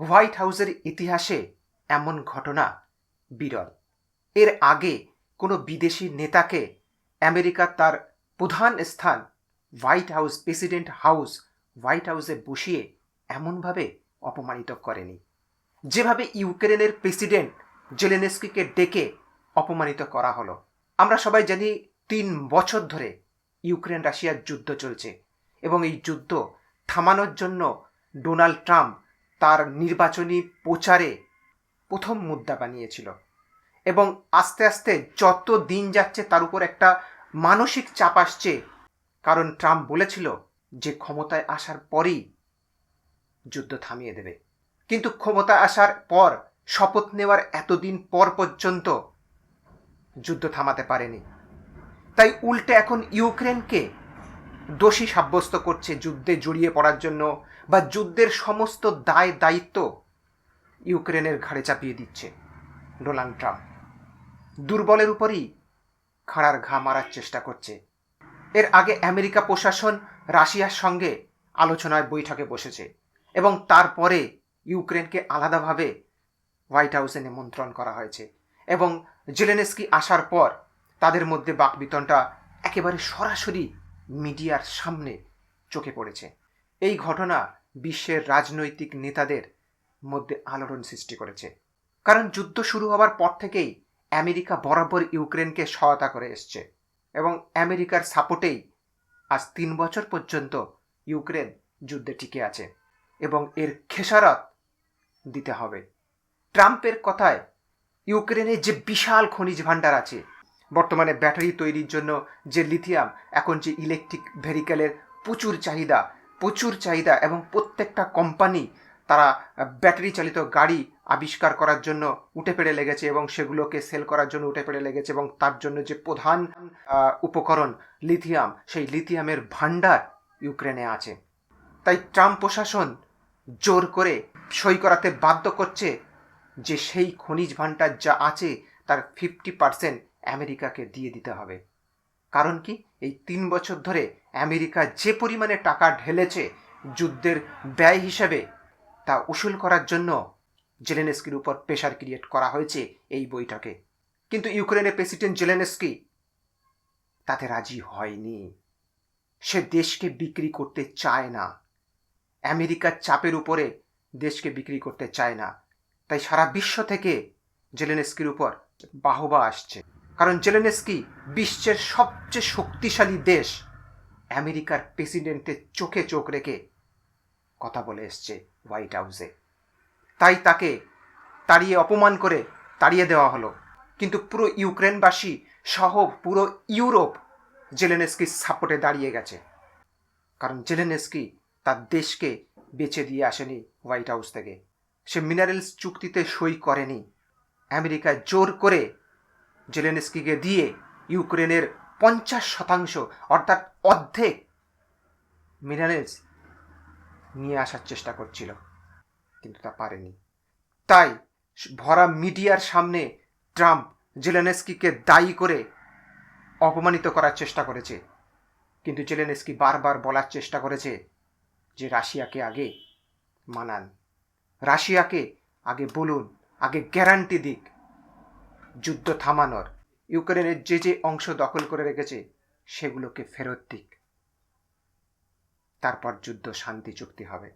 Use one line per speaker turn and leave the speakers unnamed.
White হাউসের ইতিহাসে এমন ঘটনা বিরল। এর আগে কোনো বিদেশি নেতাকে আমেরিকা তার প্রধান স্থান white house, president house white হাউসে বসিয়ে এমনভাবে অপমানিত করেনি। যেভাবে ইউক্রেনের প্রেসিডেন্ট জেলেনেস্কিকে ডেকে অপমানিত করা হলো। আমরা সবাই জানি তিন বছর ধরে ইউক্রেন রাশিয়ার যুদ্ধ চলছে এবং এই যুদ্ধ থামানোর জন্য ডোনাল্ড ট্রাম্প তার নির্বাচনী প্রচারে প্রথম মুদ্রা বানিয়েছিল। এবং আস্তে আস্তে যত দিন যাচ্ছে তার উপর একটা মানসিক চাপ আসছে। কারণ ট্রাম্প বলেছিল যে ক্ষমতায় আসার পরেই যুদ্ধ থামিয়ে দেবে। কিন্তু ক্ষমতায় আসার পর, শপথ নেওয়ার এতদিন পর পর্যন্ত যুদ্ধ থামাতে পারেনি। তাই উল্টে এখন ইউক্রেনকে দোষী সাব্যস্ত করছে যুদ্ধে জড়িয়ে পড়ার জন্য বা যুদ্ধের সমস্ত দায় দায়িত্ব ইউক্রেনের ঘাড়ে চাপিয়ে দিচ্ছে ডোনাল্ড ট্রাম্প। দুর্বলের উপরই খাড়ার ঘা মারার চেষ্টা করছে। এর আগে আমেরিকা প্রশাসন রাশিয়ার সঙ্গে আলোচনায় বৈঠকে বসেছে এবং তারপরে ইউক্রেনকে আলাদাভাবে হোয়াইট হাউসে নিমন্ত্রণ করা হয়েছে এবং জেলেনেস্কি আসার পর তাদের মধ্যে বাকবিতনটা একেবারে সরাসরি মিডিয়ার সামনে চোখে পড়েছে। এই ঘটনা বিশ্বের রাজনৈতিক নেতাদের মধ্যে আলোড়ন সৃষ্টি করেছে। কারণ যুদ্ধ শুরু হওয়ার পর থেকেই আমেরিকা বরাবর ইউক্রেনকে সহায়তা করে এসছে এবং আমেরিকার সাপোর্টেই আজ তিন বছর পর্যন্ত ইউক্রেন যুদ্ধে টিকে আছে এবং এর খেসারত দিতে হবে। ট্রাম্পের কথায় ইউক্রেনে যে বিশাল খনিজ ভাণ্ডার আছে বর্তমানে ব্যাটারি তৈরির জন্য যে লিথিয়াম এখন যে ইলেকট্রিক ভেহিক্যালের প্রচুর চাহিদা প্রচুর চাহিদা এবং প্রত্যেকটা কোম্পানি তারা ব্যাটারি চালিত গাড়ি আবিষ্কার করার জন্য উঠে পেড়ে লেগেছে এবং সেগুলোকে সেল করার জন্য উঠে পেড়ে লেগেছে এবং তার জন্য যে প্রধান উপকরণ লিথিয়াম সেই লিথিয়ামের ভাণ্ডার ইউক্রেনে আছে। তাই ট্রাম্প প্রশাসন জোর করে সই করাতে বাধ্য করছে যে সেই খনিজ ভাণ্ডার যা আছে তার ফিফটি পার্সেন্ট আমেরিকাকে দিয়ে দিতে হবে। কারণ কি? এই তিন বছর ধরে আমেরিকা যে পরিমাণে টাকা ঢেলেছে যুদ্ধের ব্যয় হিসেবে, তা উসুল করার জন্য জেলেনেস্কির উপর প্রেশার ক্রিয়েট করা হয়েছে এই বৈঠকে কিন্তু ইউক্রেনের প্রেসিডেন্ট জেলেনেস্কি তাতে রাজি হয়নি। সে দেশকে বিক্রি করতে চায় না। আমেরিকার চাপের উপরে দেশকে বিক্রি করতে চায় না। তাই সারা বিশ্ব থেকে জেলেনেস্কির উপর বাহবা আসছে। কারণ জেলেনেস্কি বিশ্বের সবচেয়ে শক্তিশালী দেশ। আমেরিকার প্রেসিডেন্টের চোখে চোখ রেখে কথা বলে এসছে হোয়াইট হাউসে। তাই তাকে তাড়িয়ে অপমান করে তাড়িয়ে দেওয়া হলো। কিন্তু পুরো ইউক্রেনবাসী সহ পুরো ইউরোপ জেলেনেস্কির সাপোর্টে দাঁড়িয়ে গেছে। কারণ জেলেনেস্কি তার দেশকে বেচে দিয়ে আসেনি হোয়াইট হাউস থেকে। সে মিনারেলস চুক্তিতে সই করেনি। আমেরিকা জোর করে জেলেনস্কিকে দিয়ে ইউক্রেনের পঞ্চাশ শতাংশ, অর্থাৎ অর্ধেক মিনারেলস নিয়ে আসার চেষ্টা করছিল, কিন্তু তা পারেনি। তাই ভরা মিডিয়ার সামনে ট্রাম্প জেলেনস্কিকে দায়ী করে অপমানিত করার চেষ্টা করেছে। কিন্তু জেলেনস্কি বারবার বলার চেষ্টা করেছে যে রাশিয়াকে আগে মানান। রাশিয়াকে আগে বলুন, আগে গ্যারান্টি দিক। যুদ্ধ থামানোর। ইউক্রেনের যে যে অংশ দখল করে রেখেছে, সেগুলোকে ফেরত দিক। তারপর যুদ্ধ শান্তি চুক্তি হবে।